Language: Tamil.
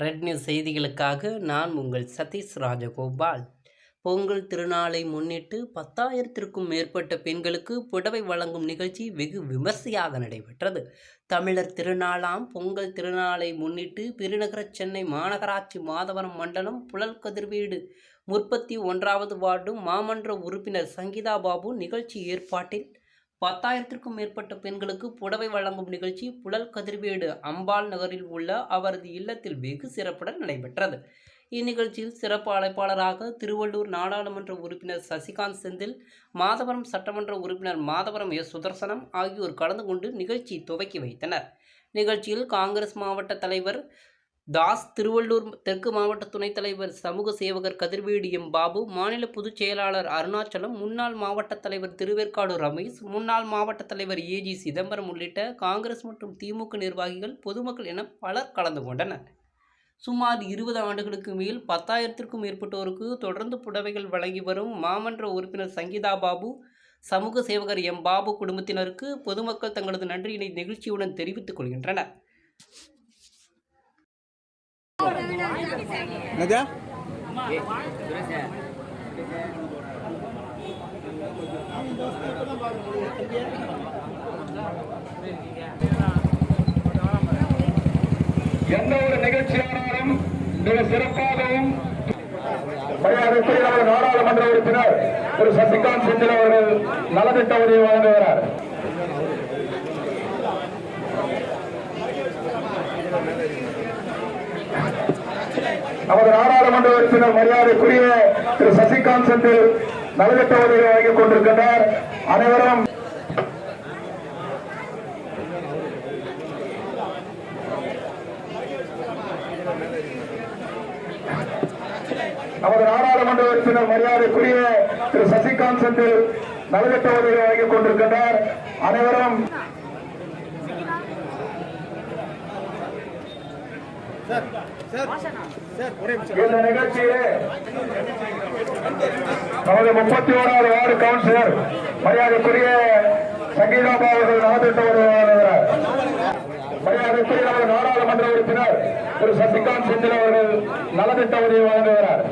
நியூஸ் செய்திகளுக்காக நான் உங்கள் சதீஷ் ராஜகோபால். பொங்கல் திருநாளை முன்னிட்டு பத்தாயிரத்திற்கும் மேற்பட்ட பெண்களுக்கு புடவை வழங்கும் நிகழ்ச்சி வெகு விமர்சையாக நடைபெற்றது. தமிழர் திருநாளாம் பொங்கல் திருநாளை முன்னிட்டு பெருநகர சென்னை மாநகராட்சி மாதவரம் மண்டலம் புழல் கதிர்வீடு முப்பத்தி ஒன்றாவது வார்டு மாமன்ற உறுப்பினர் சங்கீதா பாபு நிகழ்ச்சி ஏற்பாட்டில் பத்தாயிரத்திற்கும் மேற்பட்ட பெண்களுக்கு புடவை வழங்கும் நிகழ்ச்சி புழல் கதிர்வேடு அம்பாள் நகரில் உள்ள அவரது இல்லத்தில் வெகு சிறப்புடன் நடைபெற்றது. இந்நிகழ்ச்சியில் சிறப்பு அழைப்பாளராக திருவள்ளூர் நாடாளுமன்ற உறுப்பினர் சசிகாந்த் செந்தில் மாதவரம் சட்டமன்ற உறுப்பினர் மாதவரம் எஸ். சுதர்சனம் ஆகியோர் கலந்து கொண்டு நிகழ்ச்சி துவக்கி வைத்தனர். நிகழ்ச்சியில் காங்கிரஸ் மாவட்ட தலைவர் தாஸ் திருவள்ளூர் தெற்கு மாவட்ட துணைத் தலைவர் சமூக சேவகர் கதிர்வேடு எம். பாபு மாநில பொதுச் செயலாளர் அருணாச்சலம் முன்னாள் மாவட்ட தலைவர் திருவேற்காடு ரமேஷ் முன்னாள் மாவட்ட தலைவர் ஏஜி சிதம்பரம் உள்ளிட்ட காங்கிரஸ் மற்றும் திமுக நிர்வாகிகள் பொதுமக்கள் என பலர் கலந்து கொண்டனர். சுமார் இருபது ஆண்டுகளுக்கு மேல் பத்தாயிரத்திற்கும் மேற்பட்டோருக்கு தொடர்ந்து புடவைகள் வழங்கி வரும் மாமன்ற உறுப்பினர் சங்கீதா பாபு சமூக சேவகர் எம். பாபு குடும்பத்தினருக்கு பொதுமக்கள் தங்களது நன்றியினை நெகிழ்ச்சியுடன் தெரிவித்துக் கொள்கின்றனர். என்னது? எந்த ஒரு நிகழ்ச்சியானாலும் மிக சிறப்பாகவும் நாடாளுமன்ற உறுப்பினர் திரு சசிகாந்த் செந்தில் அவர்கள் நலத்திட்ட உதவி வழங்குகிறார். நமது நாடாளுமன்ற உறுப்பினர் மரியாதைக்குரிய திரு சசிகாந்த் செந்தில் நலத்திட்ட உதவி வழங்கிக் கொண்டிருக்கின்றார். அனைவரும் நமது நாடாளுமன்ற உறுப்பினர் மரியாதைக்குரிய திரு சசிகாந்த் செந்தில் நலத்திட்ட உதவி வழங்கிக் கொண்டிருக்கின்றார். அனைவரும் இந்த நிகழ்ச்சியிலே நமது முப்பத்தி ஓராவது வார்டு கவுன்சிலர் மரியாதைக்குரிய சங்கீதா அவர்கள் நலத்திட்ட உதவி மரியாதைக்குரிய நமது நாடாளுமன்ற உறுப்பினர் திரு சசிகாந்த் செந்தில் அவர்கள் நலத்திட்ட உதவி வழங்குகிறார்